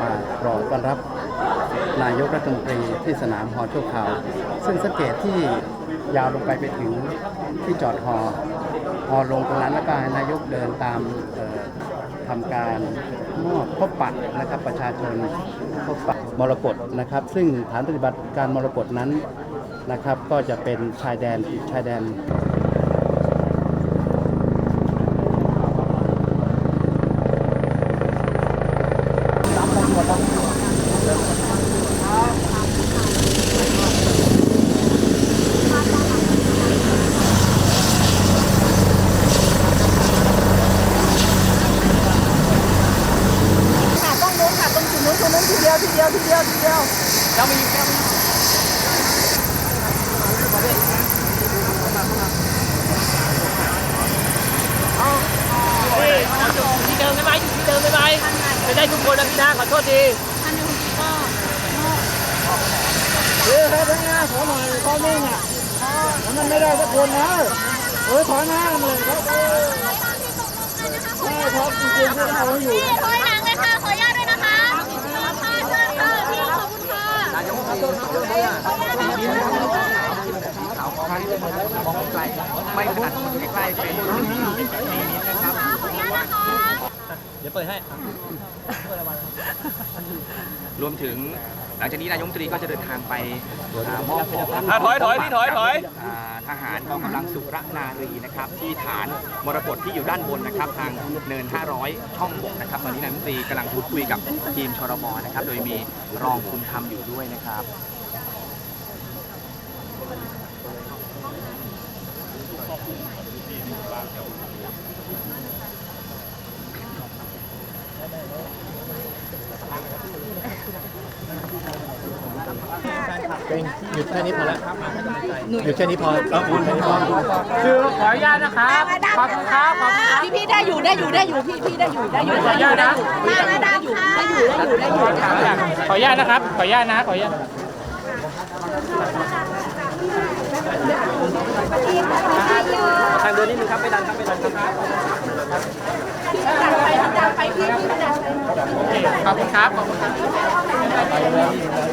มารอต้อนรับนายกรัฐมนตรีที่สนามฮอชั่วคราว ซึ่งสังเกตที่ยาวลงไปไปถึงที่จอดฮอฮอลงตรงนั้นแล้วก็นายกเดินตามทำการมอบพบปัะนะครับประชาชนพบปัะมรกตนะครับ ซึ่งฐานปฏิบัติการมรกตนั้น นะครับ ก็จะเป็นชายแดนชายแดนค่ะต้องนู้นค่ะตรงจุดนู้นตรงนู้นทีเดียวทีเดียวทีเดียวทีเดียวเรามีแก้ว ที่เดิมไม่ไหมอยู่ที่เดิม ไม่ไหมไม่ได้ทุกคนนะพี่นะขอโทษทีเฮ้ยครับทั้งงาขอหน่อยข้อนิ่งอะมันไม่ได้สักคนนะเฮ้ยขอหน้าเลยครับเออใช่ครับจริงๆที่เราอยู่พี่ถอยหลังเลยค่ะขออนุญาตด้วยนะคะค่ะเชิญค่ะพี่ขอบคุณค่ะไม่ขนาดใกล้ๆเป็นมีนิดนะครับขออนุญาตนะคะ เดี๋ยวเปิดให้รวมถึงหลังจากนี้นายกรัฐมนตรีก็จะเดินทางไปอ่ามอบของอะถอยถอยพี่ถอยถอยอ่าทหารกองกำลังสุรนารีนะครับที่ฐานมรกตที่อยู่ด้านบนนะครับ ทางเนิน 500 ช่องบกนะครับตอนนี้นายกรัฐมนตรีกำลังพูดคุยกับทีมชรบนะครับ โดยมีรองคุณธรรมอยู่ด้วยนะครับ เองหยุดแค่นี้พอแล้วหยุดแค่นี้พอแล้คุดแค่นี้พอคือขออนุญาตนะครับขอบคุณครับขอบคุณพี่พี่ได้อยู่ได้อยู่ได้อยู่พี่พี่ได้อยู่ได้อยู่ขออนุญาตนะได้อยู่ได้อยู่ได้อยู่ได้อยู่ขออนุญาตนะครับขออนุญาตนะขออนุญาตทางเดินนิดนึงครับไปดันครับไปดันครับพี่ดันไปดันไปพี่พี่ดันไปโอเคขอบคุณครับขอบคุณครับ